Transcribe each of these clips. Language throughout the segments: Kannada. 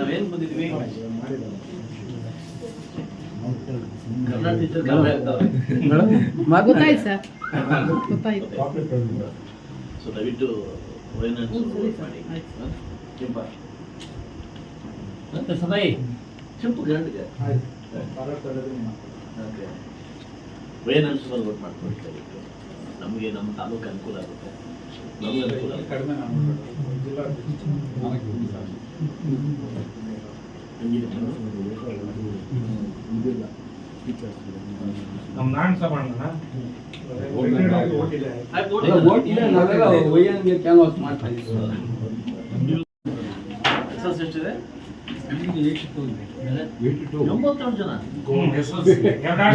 ನಾವೇನ್ ಬಂದಿದ್ವಿ ಸೊ ದಯವಿಟ್ಟು ಸದಾಯಿ ಕೆಂಪು ಓಕೆ. ವೈನಾಡ್ಸ್ ಮೇಲೆ vote ನಮಗೆ ನಮ್ಮ ತಾಲೂಕು ಅನುಕೂಲ ಆಗುತ್ತೆ. ನಮ್ಗೆ ಅನುಕೂಲ ಕಡಿಮೆ ನಮ್ಮ ನಾನ್ ಸಭಾಣ ವೈಎನ್ಗೆ ಕ್ಯಾನ್ವಾಸ್ ಮಾಡ್ತಾ ಇದ್ದೀವಿ. ಎಕ್ಸಸ್ ಎಷ್ಟಿದೆ Eighty two. ಎಂಬತ್ತೆರಡು ಜನ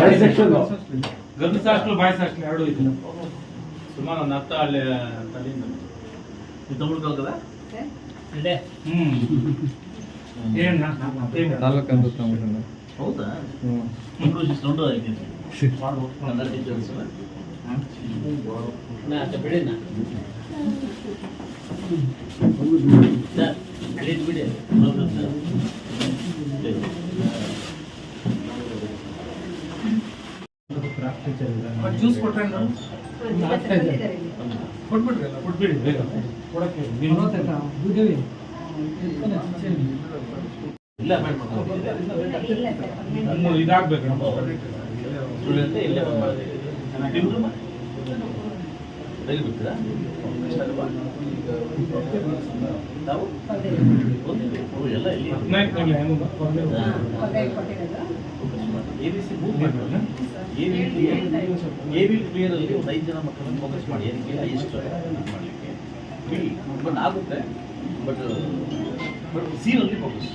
By section. Girls hostel boys hostel ಎರಡು ಇದೆ ಸುಮಾರು ಒಂದು ಹತ್ತು ಅಲ್ಲಿ ತಲೆಯಿಂದ ಇದು ತಮಿಳು ಕಲ್ತದ ಇದೆ ಹ್ಮ್. ಏನ್ ನಾ- ನಾ- ನಾ- ತಾಲೂಕಂದು ತಗೊಂಡ್ರೆ ಹೌದಾ? ಬಿಡಿನ ಬಿಡಿ ಬಿಡಿ. ಜ್ಯೂಸ್ ಕೊಟ್ರೆ ಇದಾಗ್ಬೇಕು ನಮ್ಮ ಇಲ್ಲೇ ಬಿಡ್ತೀರಾ ಎಲ್ಲ? ಎ ಸಿ ಮೂವ್ ಮಾಡಿ A V A V clear ಅಲ್ಲಿ ಒಂದು ಐದು ಜನ ಮಕ್ಕಳನ್ನು ಫೋಕಸ್ ಮಾಡಿ. ಏನಕ್ಕೆ ಹೈಯೆಸ್ಟ್ ಮಾಡಲಿಕ್ಕೆ ಬಿಡಿ ಆಗುತ್ತೆ ಬಟ್ ಬಟ್ ಸಿ ಅಲ್ಲಿ ಫೋಕಸ್